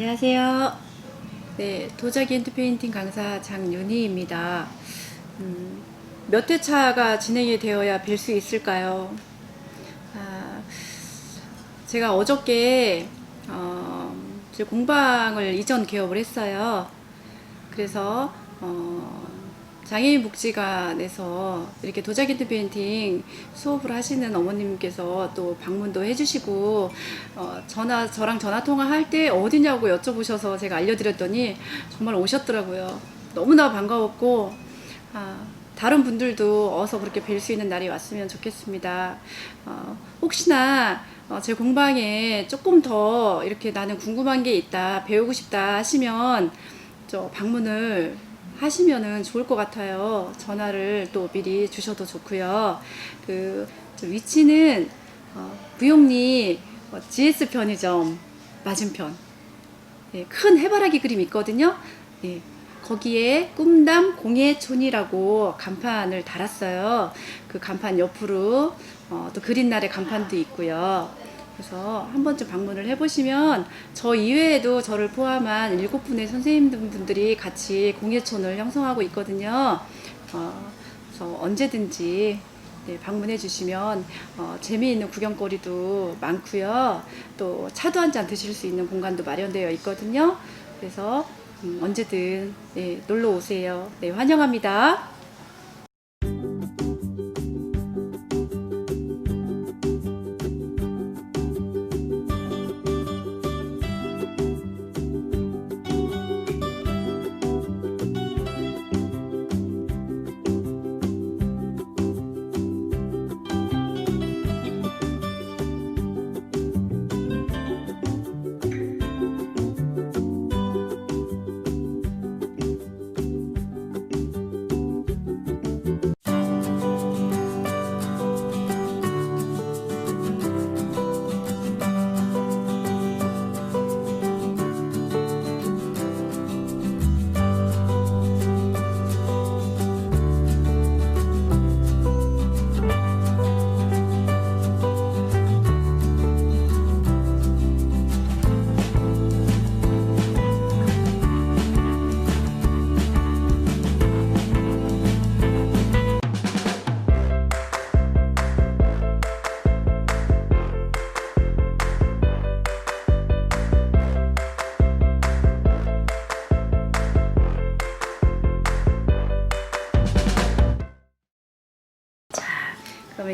안녕하세요. 네, 도자기 핸드페인팅 강사 장윤희입니다. 음, 몇 회차가 진행이 되어야 뵐 수 있을까요? 아, 제가 어저께 어, 제 공방을 이전 개업을 했어요. 그래서 어, 장애인 복지관에서 이렇게 도자기 핸드 페인팅 수업을 하시는 어머님께서 또 방문도 해주시고 어, 전화 저랑 전화 통화할 때 어디냐고 여쭤보셔서 제가 알려드렸더니 정말 오셨더라고요. 너무나 반가웠고 아, 다른 분들도 어서 그렇게 뵐 수 있는 날이 왔으면 좋겠습니다. 어, 혹시나 어, 제 공방에 조금 더 이렇게 나는 궁금한 게 있다, 배우고 싶다 하시면 저 방문을 하시면은 좋을 것 같아요. 전화를 또 미리 주셔도 좋고요. 그저 위치는 어, 부용리 어, GS 편의점 맞은편. 예, 큰 해바라기 그림 있거든요. 예, 거기에 꿈담 공예촌이라고 간판을 달았어요. 그 간판 옆으로 어, 또 그린 날의 간판도 있고요. 그래서 한 번쯤 방문을 해보시면 저 이외에도 저를 포함한 일곱 분의 선생님분들이 같이 공예촌을 형성하고 있거든요. 어, 그래서 언제든지 네, 방문해 주시면 어, 재미있는 구경거리도 많고요. 또 차도 한 잔 드실 수 있는 공간도 마련되어 있거든요. 그래서 음, 언제든 네, 놀러 오세요. 네, 환영합니다.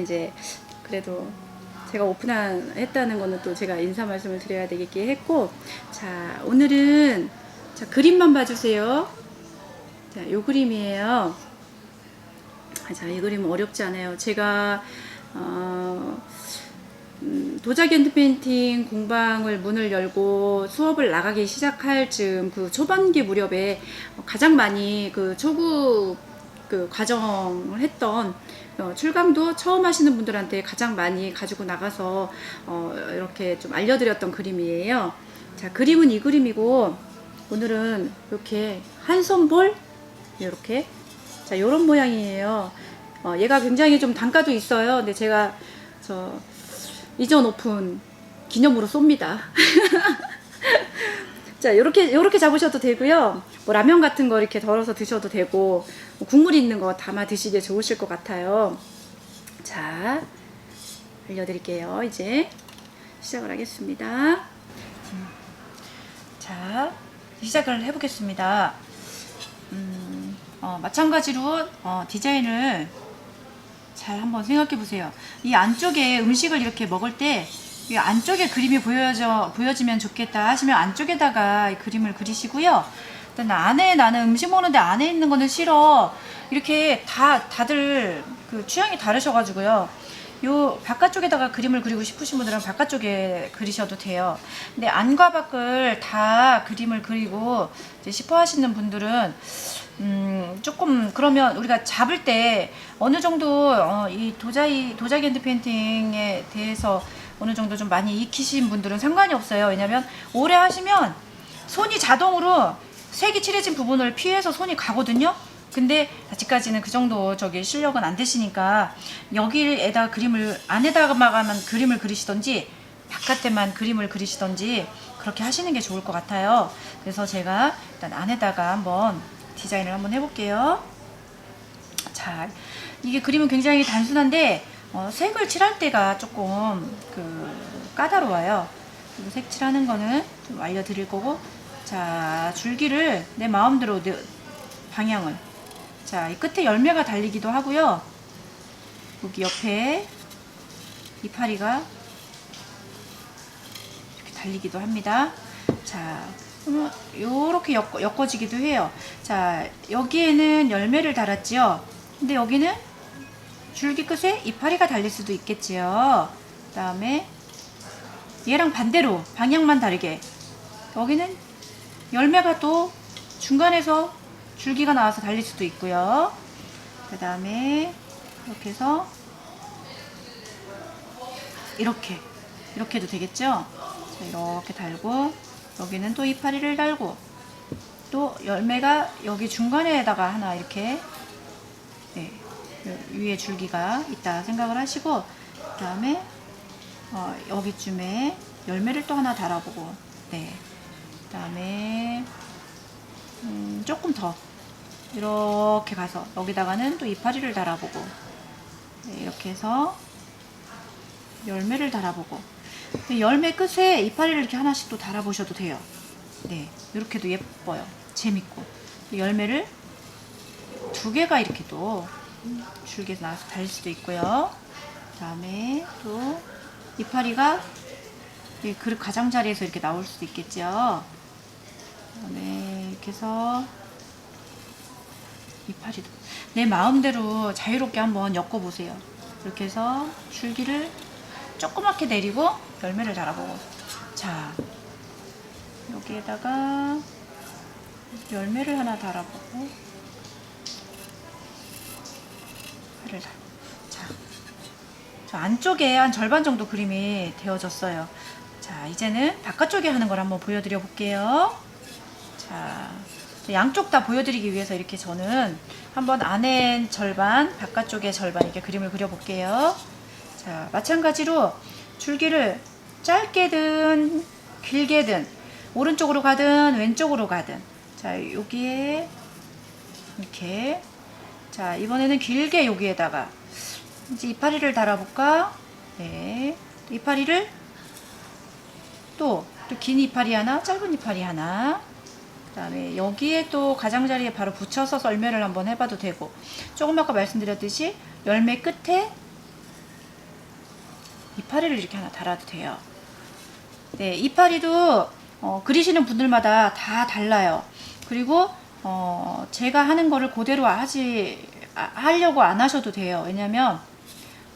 이제 그래도 제가 오픈한 했다는 거는 또 제가 인사 말씀을 드려야 되겠게 했고 자 오늘은 자 그림만 봐주세요. 자요 그림이에요. 아, 자이 그림 어렵지 않아요. 제가 어, 음, 도자기 핸드 페인팅 공방을 문을 열고 수업을 나가기 시작할 즈음 그 초반기 무렵에 가장 많이 그 초급 그 과정을 했던 어, 출강도 처음 하시는 분들한테 가장 많이 가지고 나가서 어, 이렇게 좀 알려드렸던 그림이에요. 자, 그림은 이 그림이고 오늘은 이렇게 한 손볼 이렇게 자, 이런 모양이에요. 어, 얘가 굉장히 좀 단가도 있어요. 근데 제가 저 이전 오픈 기념으로 쏩니다. 자, 요렇게, 요렇게 잡으셔도 되고요. 뭐 라면 같은 거 이렇게 덜어서 드셔도 되고, 뭐 국물 있는 거 담아 드시기에 좋으실 것 같아요. 자, 알려드릴게요. 이제 시작을 하겠습니다. 음, 자, 시작을 해보겠습니다. 음, 어, 마찬가지로 어, 디자인을 잘 한번 생각해 보세요. 이 안쪽에 음식을 이렇게 먹을 때, 이 안쪽에 그림이 보여져, 보여지면 좋겠다 하시면 안쪽에다가 이 그림을 그리시고요. 일단 안에 나는 음식 먹는데 안에 있는 거는 싫어. 이렇게 다, 다들 그 취향이 다르셔가지고요. 요 바깥쪽에다가 그림을 그리고 싶으신 분들은 바깥쪽에 그리셔도 돼요. 근데 안과 밖을 다 그림을 그리고 싶어 하시는 분들은 음, 조금 그러면 우리가 잡을 때 어느 정도 어, 이 도자기 도자기 핸드 페인팅에 대해서 어느 정도 좀 많이 익히신 분들은 상관이 없어요. 왜냐면 오래 하시면 손이 자동으로 색이 칠해진 부분을 피해서 손이 가거든요. 근데 아직까지는 그 정도 저기 실력은 안 되시니까 여기에다 그림을 안에다가만 그림을 그리시던지 바깥에만 그림을 그리시던지 그렇게 하시는 게 좋을 것 같아요. 그래서 제가 일단 안에다가 한번 디자인을 한번 해볼게요. 자, 이게 그림은 굉장히 단순한데 어, 색을 칠할 때가 조금 그 까다로워요. 그리고 색 칠하는 거는 좀 알려드릴 거고, 자 줄기를 내 마음대로 내 방향을 자, 이 끝에 열매가 달리기도 하고요. 여기 옆에 이파리가 이렇게 달리기도 합니다. 자, 음, 요렇게 엮어, 엮어지기도 해요. 자, 여기에는 열매를 달았지요. 근데 여기는 줄기 끝에 이파리가 달릴 수도 있겠지요. 그 다음에 얘랑 반대로 방향만 다르게 여기는 열매가 또 중간에서 줄기가 나와서 달릴 수도 있고요. 그 다음에 이렇게 해서 이렇게 이렇게 해도 되겠죠? 자, 이렇게 달고 여기는 또 이파리를 달고 또 열매가 여기 중간에다가 하나 이렇게 네, 위에 줄기가 있다 생각을 하시고 그 다음에 어, 여기쯤에 열매를 또 하나 달아보고 네. 그 다음에 음, 조금 더 이렇게 가서 여기다가는 또 이파리를 달아보고 네, 이렇게 해서 열매를 달아보고 네, 열매 끝에 이파리를 이렇게 하나씩 또 달아보셔도 돼요. 네, 이렇게도 예뻐요. 재밌고 또 열매를 두 개가 이렇게 또 줄기에서 나와서 달릴 수도 있고요. 그 다음에 또 이파리가 이 그릇 가장자리에서 이렇게 나올 수도 있겠죠. 그다음에 이렇게 해서 이파리도 내 마음대로 자유롭게 한번 엮어 보세요. 이렇게 해서 줄기를 조그맣게 내리고 열매를 달아보고 자 여기에다가 열매를 하나 달아보고 열매를 달. 자, 저 안쪽에 한 절반 정도 그림이 되어졌어요. 자, 이제는 바깥쪽에 하는 걸 한번 보여드려 볼게요. 자, 양쪽 다 보여드리기 위해서 이렇게 저는 한번 안에 절반, 바깥쪽에 절반 이렇게 그림을 그려볼게요. 자, 마찬가지로 줄기를 짧게든 길게든 오른쪽으로 가든 왼쪽으로 가든 자, 여기에 이렇게 자, 이번에는 길게 여기에다가 이제 이파리를 달아볼까? 네. 이파리를 또, 또 긴 이파리 하나, 짧은 이파리 하나. 그 다음에 여기에 또 가장자리에 바로 붙여서 썰매를 한번 해봐도 되고. 조금 아까 말씀드렸듯이 열매 끝에 이파리를 이렇게 하나 달아도 돼요. 네, 이파리도 어, 그리시는 분들마다 다 달라요. 그리고 어, 제가 하는 거를 그대로 하지 아, 하려고 안 하셔도 돼요. 왜냐면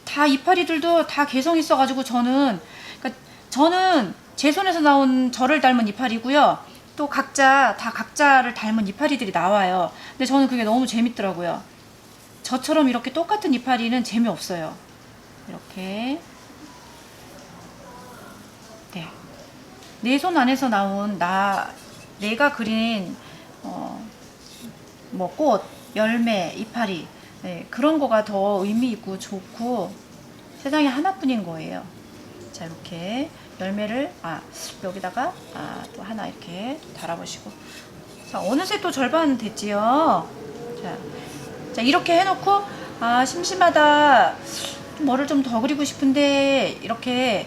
다 이파리들도 다 개성 있어가지고 저는 그러니까 저는 제 손에서 나온 저를 닮은 이파리고요. 또 각자 다 각자를 닮은 이파리들이 나와요. 근데 저는 그게 너무 재밌더라고요. 저처럼 이렇게 똑같은 이파리는 재미없어요. 이렇게 네. 내 손 안에서 나온 나 내가 그린 어, 뭐 꽃, 열매, 이파리 네, 그런 거가 더 의미 있고 좋고 세상에 하나뿐인 거예요. 자 이렇게 열매를 아 여기다가 아, 또 하나 이렇게 달아보시고 자 어느새 또 절반 됐지요. 자, 자 이렇게 해놓고 아 심심하다 뭐를 좀 더 그리고 싶은데 이렇게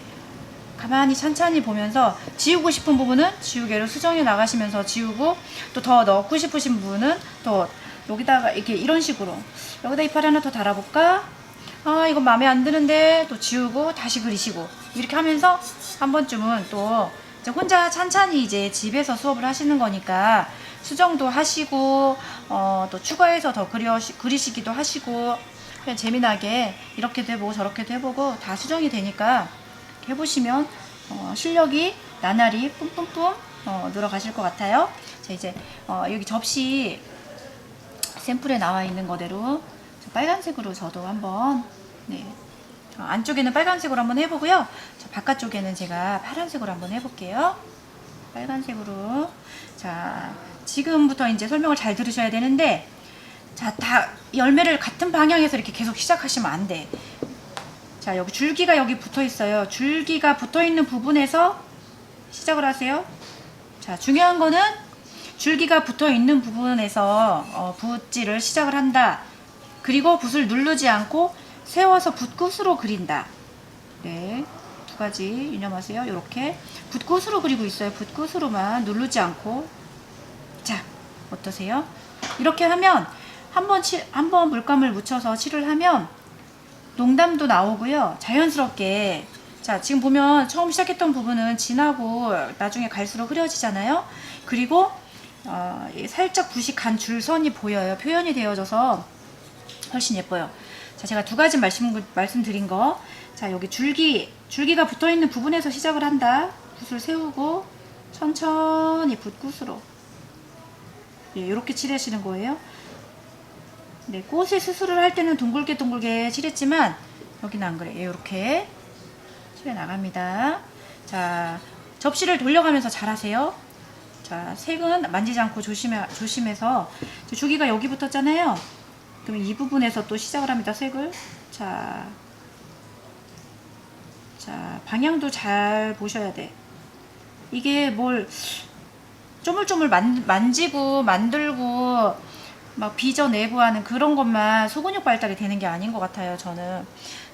가만히 찬찬히 보면서 지우고 싶은 부분은 지우개로 수정해 나가시면서 지우고 또 더 넣고 싶으신 부분은 또 여기다가 이렇게 이런 식으로 여기다 이파리 하나 더 달아볼까? 아 이거 마음에 안 드는데 또 지우고 다시 그리시고 이렇게 하면서 한 번쯤은 또 혼자 찬찬히 이제 집에서 수업을 하시는 거니까 수정도 하시고 어, 또 추가해서 더 그려 그리시기도 하시고 그냥 재미나게 이렇게도 해보고 저렇게도 해보고 다 수정이 되니까 이렇게 해보시면 어, 실력이 나날이 뿜뿜뿜 어, 늘어가실 것 같아요. 자 이제 어, 여기 접시 샘플에 나와 있는 거대로 저 빨간색으로 저도 한번 네저 안쪽에는 빨간색으로 한번 해보고요. 저 바깥쪽에는 제가 파란색으로 한번 해볼게요. 빨간색으로 자 지금부터 이제 설명을 잘 들으셔야 되는데 자 다 열매를 같은 방향에서 이렇게 계속 시작하시면 안 돼. 자 여기 줄기가 여기 붙어 있어요. 줄기가 붙어 있는 부분에서 시작을 하세요. 자, 중요한 거는 줄기가 붙어 있는 부분에서 어, 붓질을 시작을 한다. 그리고 붓을 누르지 않고 세워서 붓끝으로 그린다. 네. 두 가지 유념하세요. 이렇게 붓끝으로 그리고 있어요. 붓끝으로만 누르지 않고. 자, 어떠세요? 이렇게 하면 한번 한번 물감을 묻혀서 칠을 하면 농담도 나오고요. 자연스럽게 자 지금 보면 처음 시작했던 부분은 진하고 나중에 갈수록 흐려지잖아요. 그리고 어, 이 살짝 간 줄선이 보여요. 표현이 되어져서 훨씬 예뻐요. 자 제가 두 가지 말씀 말씀드린 거. 자 여기 줄기 줄기가 붙어 있는 부분에서 시작을 한다. 붓을 세우고 천천히 붓끝으로 예, 이렇게 칠하시는 거예요. 네, 꽃의 수술을 할 때는 둥글게 둥글게 칠했지만 여기는 안 그래요. 이렇게 칠해 나갑니다. 자, 접시를 돌려가면서 잘 하세요. 자, 색은 만지지 않고 조심해, 조심해서 주기가 여기 붙었잖아요. 그럼 이 부분에서 또 시작을 합니다. 색을. 자, 자, 방향도 잘 보셔야 돼. 이게 뭘 쪼물쪼물 만, 만지고 만들고 막 빚어내고 하는 그런 것만 소근육 발달이 되는 게 아닌 것 같아요, 저는.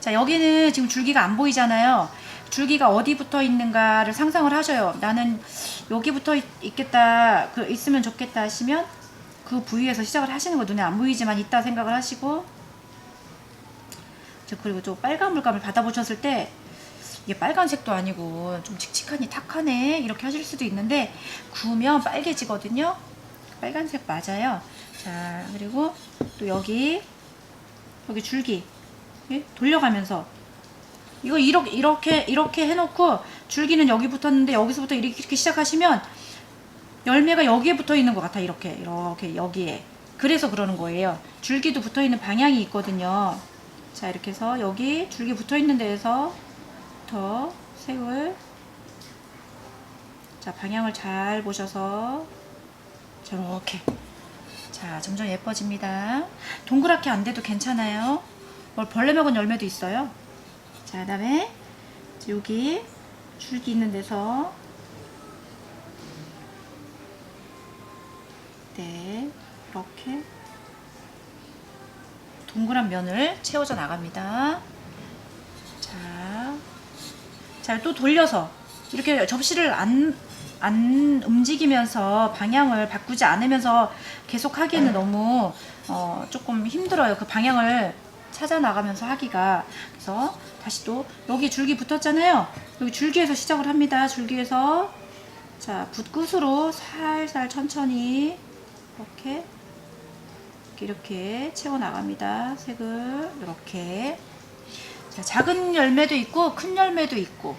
자, 여기는 지금 줄기가 안 보이잖아요. 줄기가 어디 붙어 있는가를 상상을 하셔요. 나는 여기 붙어 있, 있겠다, 그, 있으면 좋겠다 하시면 그 부위에서 시작을 하시는 거 눈에 안 보이지만 있다 생각을 하시고 저 그리고 또 빨간 물감을 받아보셨을 때 이게 빨간색도 아니고 좀 칙칙하니 탁하네 이렇게 하실 수도 있는데 구우면 빨개지거든요. 빨간색 맞아요. 자 그리고 또 여기 여기 줄기 예? 돌려가면서 이거 이렇게 이렇게 이렇게 해놓고 줄기는 여기 붙었는데 여기서부터 이렇게 시작하시면 열매가 여기에 붙어 있는 것 같아 이렇게. 이렇게 여기에. 그래서 그러는 거예요. 줄기도 붙어 있는 방향이 있거든요. 자 이렇게 해서 여기 줄기 붙어 있는 데에서 색을 자 방향을 잘 보셔서 저렇게. 자 점점 예뻐집니다. 동그랗게 안 돼도 괜찮아요. 뭘 벌레 먹은 열매도 있어요. 자 그다음에 여기 줄기 있는 데서 네 이렇게 동그란 면을 채워져 나갑니다 자, 자, 또 돌려서 이렇게 접시를 안, 안 움직이면서 방향을 바꾸지 않으면서 계속 하기에는 너무 어, 조금 힘들어요. 그 방향을 찾아 나가면서 하기가. 그래서 다시 또 여기 줄기 붙었잖아요. 여기 줄기에서 시작을 합니다. 줄기에서 자, 붓끝으로 살살 천천히 이렇게 이렇게 채워 나갑니다. 색을 이렇게. 자, 작은 열매도 있고 큰 열매도 있고.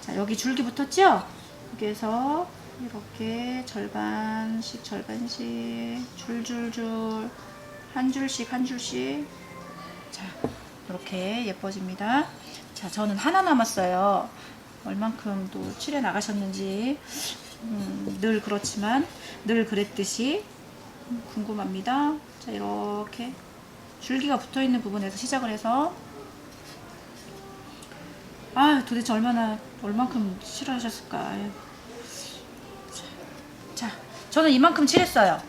자, 여기 줄기 붙었죠? 여기에서 이렇게 절반씩 절반씩 줄줄줄 한 줄씩 한 줄씩 자, 이렇게 예뻐집니다. 자, 저는 하나 남았어요. 얼만큼 또 칠해 나가셨는지 음, 늘 그렇지만 늘 그랬듯이 궁금합니다. 자, 이렇게 줄기가 붙어 있는 부분에서 시작을 해서. 아 도대체 얼마나 얼만큼 칠하셨을까. 자 저는 이만큼 칠했어요.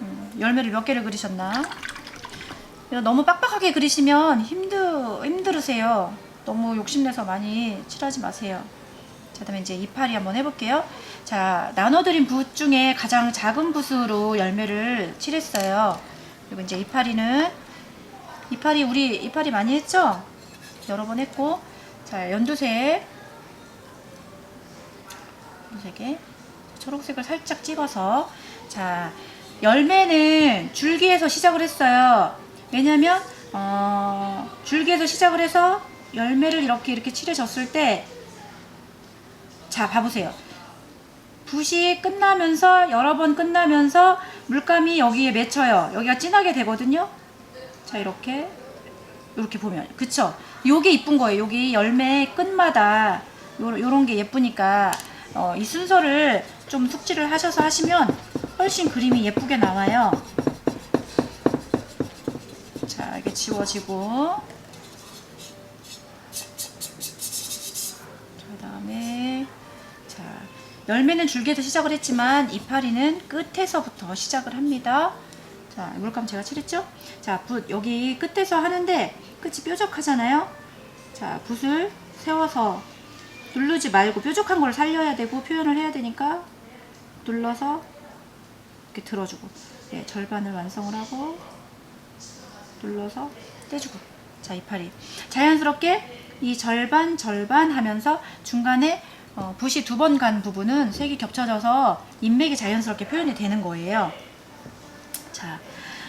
음, 열매를 몇 개를 그리셨나? 너무 빡빡하게 그리시면 힘들, 힘들으세요. 너무 욕심내서 많이 칠하지 마세요 자 다음에 이제 이파리 한번 해볼게요 자 나눠드린 붓 중에 가장 작은 붓으로 열매를 칠했어요 그리고 이제 이파리는 이파리 우리 이파리 많이 했죠 여러 번 했고 자, 연두색. 연두색에 초록색을 살짝 찍어서 자, 열매는 줄기에서 시작을 했어요. 왜냐면 어, 줄기에서 시작을 해서 열매를 이렇게 이렇게 칠해졌을 때 자, 봐보세요. 붓이 끝나면서 여러 번 끝나면서 물감이 여기에 맺혀요. 여기가 진하게 되거든요. 자, 이렇게 이렇게 보면 그쵸? 요게 이쁜 거예요. 여기 열매 끝마다 요, 요런 게 예쁘니까 어, 이 순서를 좀 숙지를 하셔서 하시면 훨씬 그림이 예쁘게 나와요. 자, 이게 지워지고 그 다음에 열매는 줄기에서 시작을 했지만 이파리는 끝에서부터 시작을 합니다. 자, 물감 제가 칠했죠? 자, 붓 여기 끝에서 하는데 끝이 뾰족하잖아요. 자, 붓을 세워서 누르지 말고 뾰족한 걸 살려야 되고 표현을 해야 되니까 눌러서 이렇게 들어주고 네, 절반을 완성을 하고 눌러서 떼주고 자 이파리 자연스럽게 이 절반 절반 하면서 중간에 어, 붓이 두 번 간 부분은 색이 겹쳐져서 인맥이 자연스럽게 표현이 되는 거예요. 자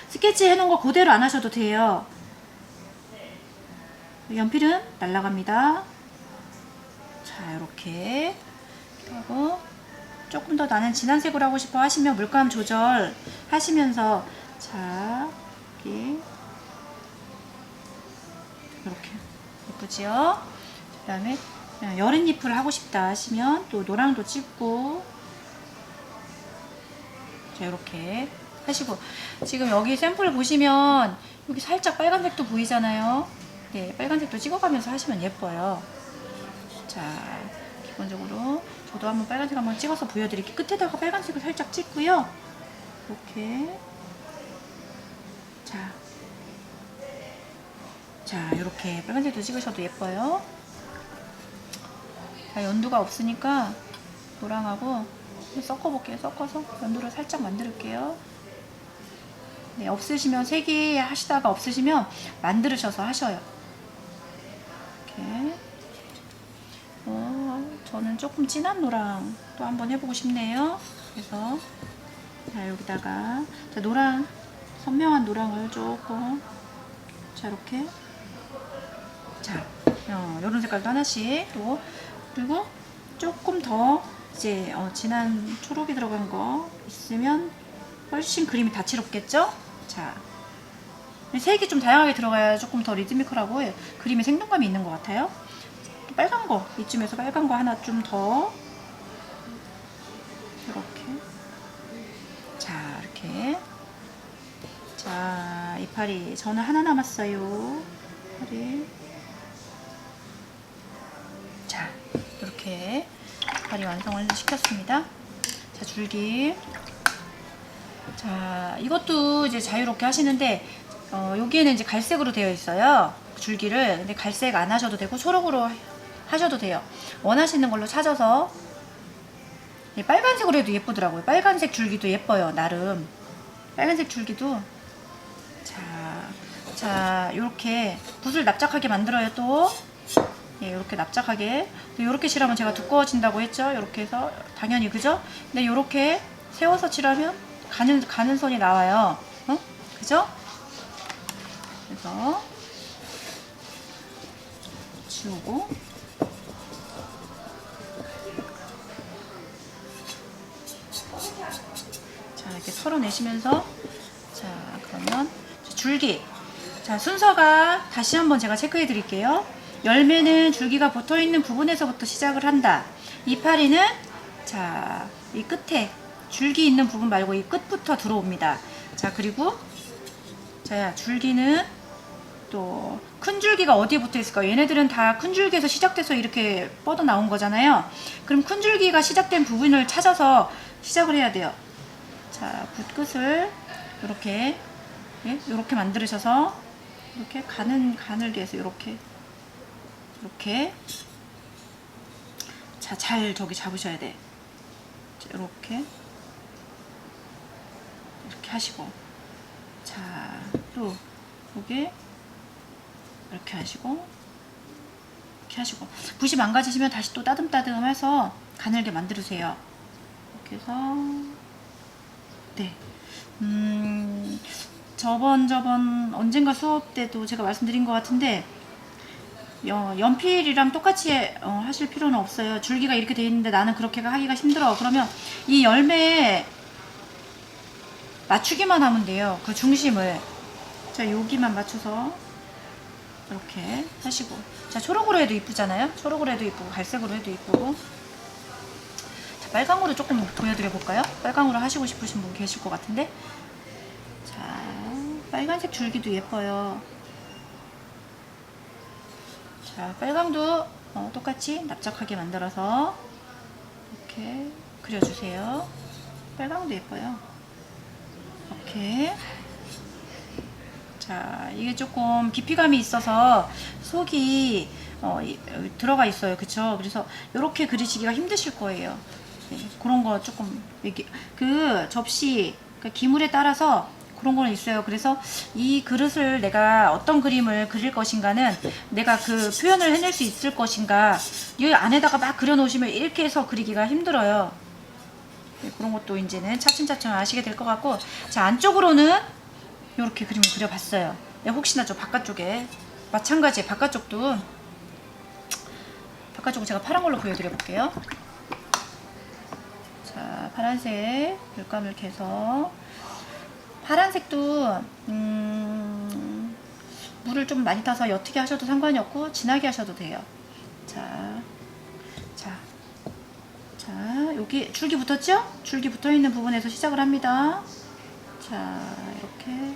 스케치 해놓은 거 그대로 안 하셔도 돼요. 연필은 날라갑니다. 자 이렇게. 하고 조금 더 나는 진한 색으로 하고 싶어 하시면 물감 조절 하시면서 자 여기 이렇게. 예쁘지요? 그 다음에 여린 잎을 하고 싶다 하시면 또 노랑도 찍고. 자 이렇게 하시고. 지금 여기 샘플 보시면 여기 살짝 빨간색도 보이잖아요. 네 빨간색도 찍어가면서 하시면 예뻐요. 자 기본적으로 저도 한번 빨간색 한번 찍어서 보여드릴게요. 끝에다가 빨간색을 살짝 찍고요. 이렇게. 자. 자, 이렇게 빨간색도 찍으셔도 예뻐요. 자, 연두가 없으니까 노랑하고 섞어볼게요. 섞어서 연두를 살짝 만들게요. 네, 없으시면 세 개 하시다가 없으시면 만들으셔서 하셔요. 이렇게. 어, 저는 조금 진한 노랑 또 한번 해보고 싶네요. 그래서 자, 여기다가 자, 노랑 선명한 노랑을 조금 자 이렇게 자, 어, 이런 색깔도 하나씩 또 그리고 조금 더 이제 어, 진한 초록이 들어간 거 있으면 훨씬 그림이 다채롭겠죠? 자, 색이 좀 다양하게 들어가야 조금 더 리드미컬하고 예, 그림에 생동감이 있는 것 같아요. 또 빨간 거 이쯤에서 빨간 거 하나 좀 더 이렇게 자 이렇게 자 이파리 저는 하나 남았어요. 이파리 이렇게 발이 완성을 시켰습니다. 자, 줄기. 자, 이것도 이제 자유롭게 하시는데, 어, 여기에는 이제 갈색으로 되어 있어요. 줄기를. 근데 갈색 안 하셔도 되고, 초록으로 하셔도 돼요. 원하시는 걸로 찾아서. 예, 빨간색으로 해도 예쁘더라고요. 빨간색 줄기도 예뻐요, 나름. 빨간색 줄기도. 자, 자, 요렇게 붓을 납작하게 만들어요, 또. 예, 이렇게 납작하게. 이렇게 칠하면 제가 두꺼워진다고 했죠? 이렇게 해서. 당연히 그죠? 근데 이렇게 세워서 칠하면 가는 가는 선이 나와요. 어? 그죠? 그래서 지우고. 자 이렇게 털어내시면서. 자 그러면 줄기. 자 순서가 다시 한번 제가 체크해 드릴게요 열매는 줄기가 붙어 있는 부분에서부터 시작을 한다. 이파리는 자, 이 끝에 줄기 있는 부분 말고 이 끝부터 들어옵니다. 자, 그리고 자, 줄기는 또 큰 줄기가 어디에 붙어 있을까요? 얘네들은 다 큰 줄기에서 시작돼서 이렇게 뻗어 나온 거잖아요. 그럼 큰 줄기가 시작된 부분을 찾아서 시작을 해야 돼요. 자, 붓끝을 이렇게 예? 이렇게 만들으셔서 이렇게 가는 가늘게 해서 이렇게 이렇게. 자 잘 저기 잡으셔야 돼. 자, 이렇게. 이렇게 하시고. 자 또 여기 이렇게 하시고. 이렇게 하시고. 붓이 망가지시면 다시 또 따듬따듬 해서 가늘게 만들으세요. 이렇게 해서. 네. 음, 저번 저번 언젠가 수업 때도 제가 말씀드린 것 같은데 어, 연필이랑 똑같이 어, 하실 필요는 없어요. 줄기가 이렇게 돼 있는데 나는 그렇게 하기가 힘들어. 그러면 이 열매에 맞추기만 하면 돼요. 그 중심을. 자, 여기만 맞춰서 이렇게 하시고. 자, 초록으로 해도 이쁘잖아요. 초록으로 해도 이쁘고, 갈색으로 해도 이쁘고. 자, 빨강으로 조금 보여드려 볼까요? 빨강으로 하시고 싶으신 분 계실 것 같은데. 자, 빨간색 줄기도 예뻐요. 자, 빨강도 어, 똑같이 납작하게 만들어서 이렇게 그려주세요. 빨강도 예뻐요. 이렇게. 자, 이게 조금 깊이감이 있어서 속이 어, 이- 어, 들어가 있어요. 그쵸? 그래서 이렇게 그리시기가 힘드실 거예요. 네, 그런 거 조금 이게 그 접시 그 기물에 따라서 그런 거는 있어요. 그래서 이 그릇을 내가 어떤 그림을 그릴 것인가는 내가 그 표현을 해낼 수 있을 것인가 이 안에다가 막 그려놓으시면 이렇게 해서 그리기가 힘들어요. 네, 그런 것도 이제는 차츰차츰 아시게 될 것 같고 자 안쪽으로는 이렇게 그림을 그려봤어요. 네, 혹시나 저 바깥쪽에 마찬가지 바깥쪽도 바깥쪽은 제가 파란 걸로 보여드려 볼게요. 자 파란색 물감을 개서 파란색도 음, 물을 좀 많이 타서 옅게 하셔도 상관이 없고 진하게 하셔도 돼요. 자, 자, 자 여기 줄기 붙었죠? 줄기 붙어 있는 부분에서 시작을 합니다. 자 이렇게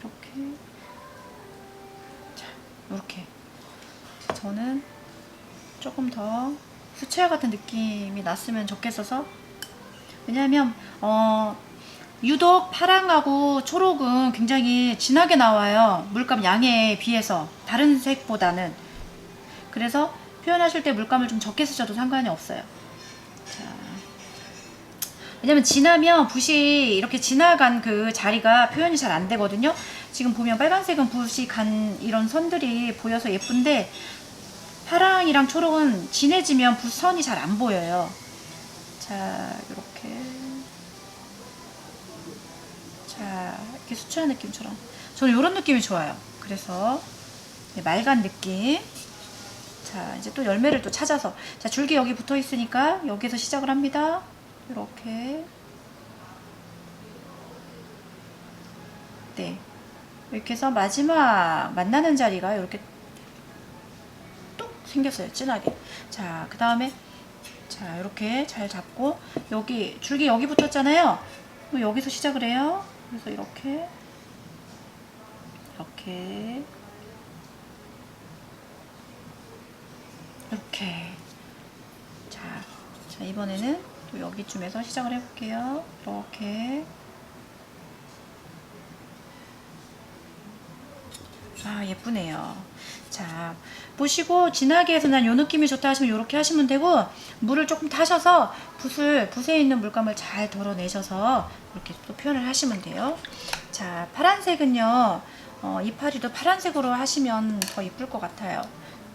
이렇게 자 이렇게 저는 조금 더 수채화 같은 느낌이 났으면 좋겠어서 왜냐하면 어 유독 파랑하고 초록은 굉장히 진하게 나와요 물감 양에 비해서 다른 색보다는 그래서 표현하실 때 물감을 좀 적게 쓰셔도 상관이 없어요 자 왜냐면 진하면 붓이 이렇게 지나간 그 자리가 표현이 잘 안 되거든요. 지금 보면 빨간색은 붓이 간 이런 선들이 보여서 예쁜데 파랑이랑 초록은 진해지면 붓선이 잘 안 보여요. 자, 이렇게. 자, 이렇게 수채화 느낌처럼. 저는 이런 느낌이 좋아요. 그래서 네, 맑은 느낌. 자, 이제 또 열매를 또 찾아서. 자, 줄기 여기 붙어 있으니까 여기서 시작을 합니다. 이렇게. 네. 이렇게 해서 마지막 만나는 자리가 이렇게 뚝 생겼어요. 진하게. 자, 그 다음에 자, 이렇게 잘 잡고 여기 줄기 여기 붙었잖아요. 여기서 시작을 해요. 그래서 이렇게 이렇게 이렇게 자, 자 이번에는 또 여기쯤에서 시작을 해볼게요. 이렇게 아 예쁘네요. 자 보시고 진하게 해서 난 요 느낌이 좋다 하시면 이렇게 하시면 되고 물을 조금 타셔서 붓을 붓에 있는 물감을 잘 덜어내셔서 이렇게 또 표현을 하시면 돼요. 자 파란색은요 어, 이파리도 파란색으로 하시면 더 이쁠 것 같아요.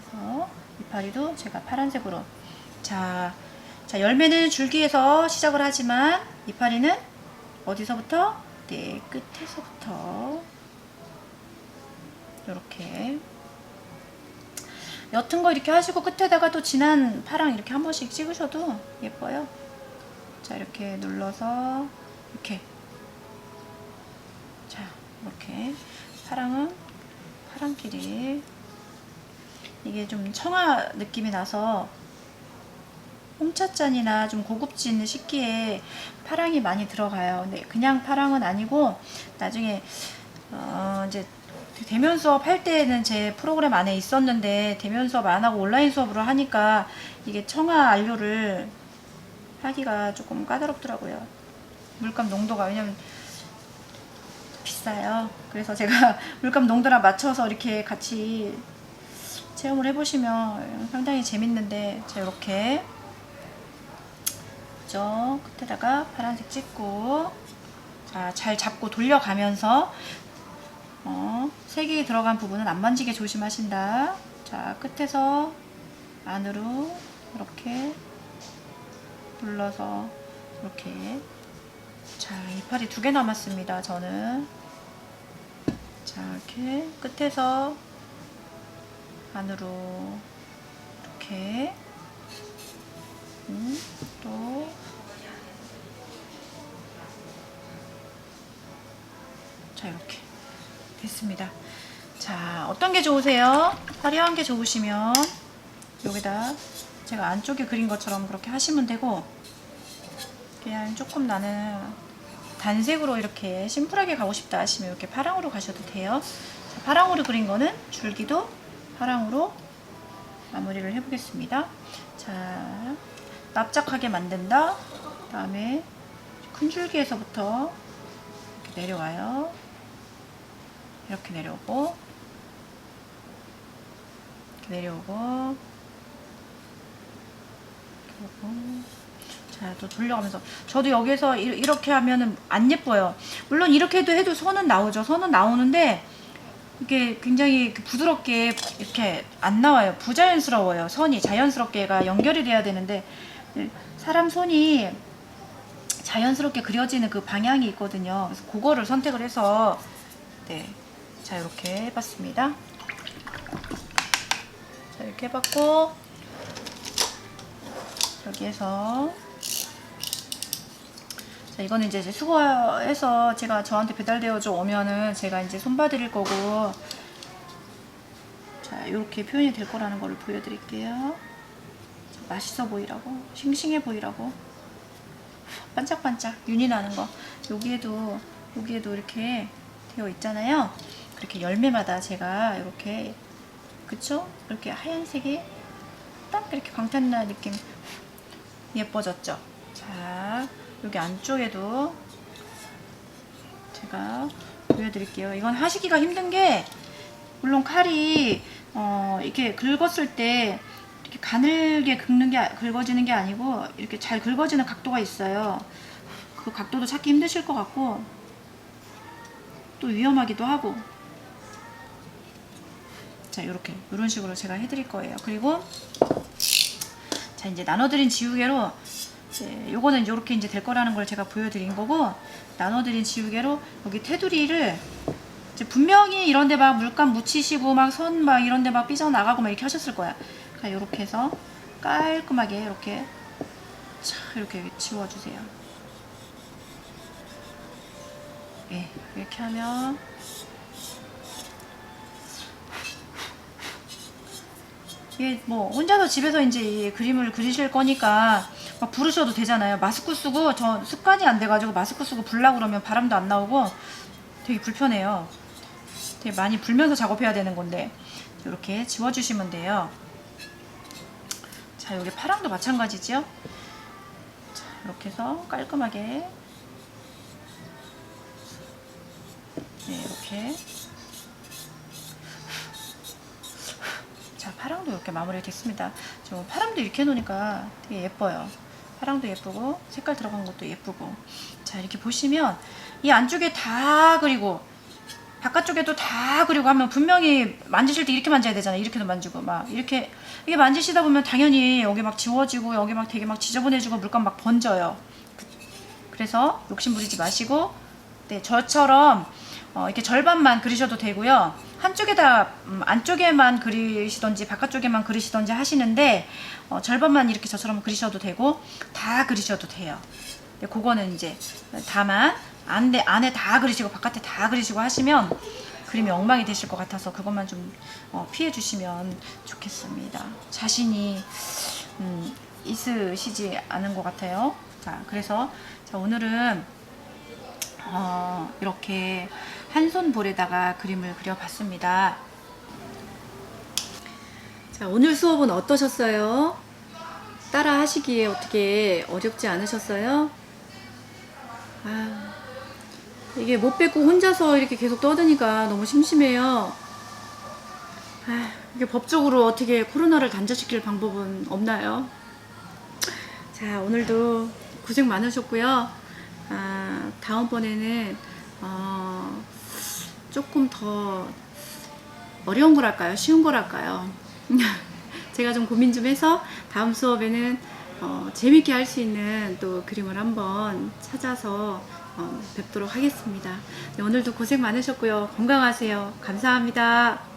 그래서 이파리도 제가 파란색으로 자, 자 열매는 줄기에서 시작을 하지만 이파리는 어디서부터? 네 끝에서부터 이렇게 옅은 거 이렇게 하시고 끝에다가 또 진한 파랑 이렇게 한 번씩 찍으셔도 예뻐요. 자 이렇게 눌러서 이렇게 자 이렇게 파랑은 파랑끼리 이게 좀 청아 느낌이 나서 홍차잔이나 좀 고급진 식기에 파랑이 많이 들어가요. 근데 그냥 파랑은 아니고 나중에 어 이제 대면 수업 할 때는 제 프로그램 안에 있었는데 대면 수업 안 하고 온라인 수업으로 하니까 이게 청아 안료를 하기가 조금 까다롭더라고요. 물감 농도가 왜냐면 비싸요. 그래서 제가 물감 농도랑 맞춰서 이렇게 같이 체험을 해보시면 상당히 재밌는데 제가 이렇게 저 끝에다가 파란색 찍고 자 잘 잡고 돌려가면서 어, 색이 들어간 부분은 안 만지게 조심하신다. 자, 끝에서 안으로 이렇게 눌러서 이렇게 자, 이파리 두 개 남았습니다. 저는 자, 이렇게 끝에서 안으로 이렇게 음, 또 자, 이렇게 됐습니다. 자, 어떤 게 좋으세요? 화려한 게 좋으시면 여기다 제가 안쪽에 그린 것처럼 그렇게 하시면 되고 그냥 조금 나는 단색으로 이렇게 심플하게 가고 싶다 하시면 이렇게 파랑으로 가셔도 돼요. 자, 파랑으로 그린 거는 줄기도 파랑으로 마무리를 해보겠습니다. 자, 납작하게 만든다. 다음에 큰 줄기에서부터 이렇게 내려와요. 이렇게 내려오고, 이렇게 내려오고, 오고. 자, 또 돌려가면서. 저도 여기서 이- 이렇게 하면은 안 예뻐요. 물론 이렇게 해도 해도 선은 나오죠. 선은 나오는데, 이게 굉장히 이렇게 부드럽게 이렇게 안 나와요. 부자연스러워요. 선이 자연스럽게가 연결이 돼야 되는데 네, 사람 손이 자연스럽게 그려지는 그 방향이 있거든요. 그래서 그거를 선택을 해서 네, 자 이렇게 해봤습니다. 자 이렇게 해봤고 여기에서. 자, 이거는 이제 수거해서 제가 저한테 배달되어져 오면은 제가 이제 손봐드릴 거고 자 이렇게 표현이 될 거라는 거를 보여드릴게요. 자, 맛있어 보이라고 싱싱해 보이라고. 반짝반짝 윤이 나는 거. 여기에도 여기에도 이렇게 되어 있잖아요 그렇게 열매마다 제가 이렇게 그쵸? 이렇게 하얀색이 딱 이렇게 광탄나 느낌 예뻐졌죠 자 여기 안쪽에도 제가 보여드릴게요. 이건 하시기가 힘든 게 물론 칼이 어, 이렇게 긁었을 때 이렇게 가늘게 긁는 게 긁어지는 게 아니고 이렇게 잘 긁어지는 각도가 있어요. 그 각도도 찾기 힘드실 것 같고 또 위험하기도 하고 자 이렇게 이런 식으로 제가 해드릴 거예요. 그리고 자 이제 나눠드린 지우개로 이제 요거는 이렇게 이제 될 거라는 걸 제가 보여드린 거고 나눠드린 지우개로 여기 테두리를 분명히 이런데 막 물감 묻히시고 막 선 막 이런데 막 삐져 나가고 막 이렇게 하셨을 거야. 그러니까 이렇게 해서 깔끔하게 이렇게 자 이렇게 지워주세요. 예, 이렇게 하면 이게 뭐 혼자서 집에서 이제 이 그림을 그리실 거니까 막 부르셔도 되잖아요. 마스크 쓰고 저 습관이 안 돼가지고 마스크 쓰고 불라 그러면 바람도 안 나오고 되게 불편해요. 되게 많이 불면서 작업해야 되는 건데 이렇게 지워주시면 돼요. 자 여기 파랑도 마찬가지죠. 자 이렇게 해서 깔끔하게 네 이렇게 자 파랑도 이렇게 마무리 됐습니다. 저 파랑도 이렇게 해놓으니까 되게 예뻐요. 파랑도 예쁘고 색깔 들어간 것도 예쁘고 자 이렇게 보시면 이 안쪽에 다 그리고 바깥쪽에도 다 그리고 하면 분명히 만지실 때 이렇게 만져야 되잖아요. 이렇게도 만지고 막 이렇게 이게 만지시다 보면 당연히 여기 막 지워지고 여기 막 되게 막 지저분해지고 물감 막 번져요. 그래서 욕심 부리지 마시고 네 저처럼 어, 이렇게 절반만 그리셔도 되고요. 한쪽에다 음, 안쪽에만 그리시던지 바깥쪽에만 그리시던지 하시는데 어, 절반만 이렇게 저처럼 그리셔도 되고 다 그리셔도 돼요. 네, 그거는 이제 다만 안에 안에 다 그리시고 바깥에 다 그리시고 하시면 그림이 엉망이 되실 것 같아서 그것만 좀 어, 피해 주시면 좋겠습니다. 자신이 음, 있으시지 않은 것 같아요. 자, 그래서 자, 오늘은 어, 이렇게 한 손 볼에다가 그림을 그려봤습니다. 자, 오늘 수업은 어떠셨어요? 따라 하시기에 어떻게 어렵지 않으셨어요? 아, 이게 못 뵙고 혼자서 이렇게 계속 떠드니까 너무 심심해요. 아, 이게 법적으로 어떻게 코로나를 단절시킬 방법은 없나요? 자, 오늘도 고생 많으셨고요. 아, 다음번에는 어, 조금 더 어려운 거랄까요? 쉬운 거랄까요? 제가 좀 고민 좀 해서 다음 수업에는 어, 재밌게 할 수 있는 또 그림을 한번 찾아서 어, 뵙도록 하겠습니다. 네, 오늘도 고생 많으셨고요. 건강하세요. 감사합니다.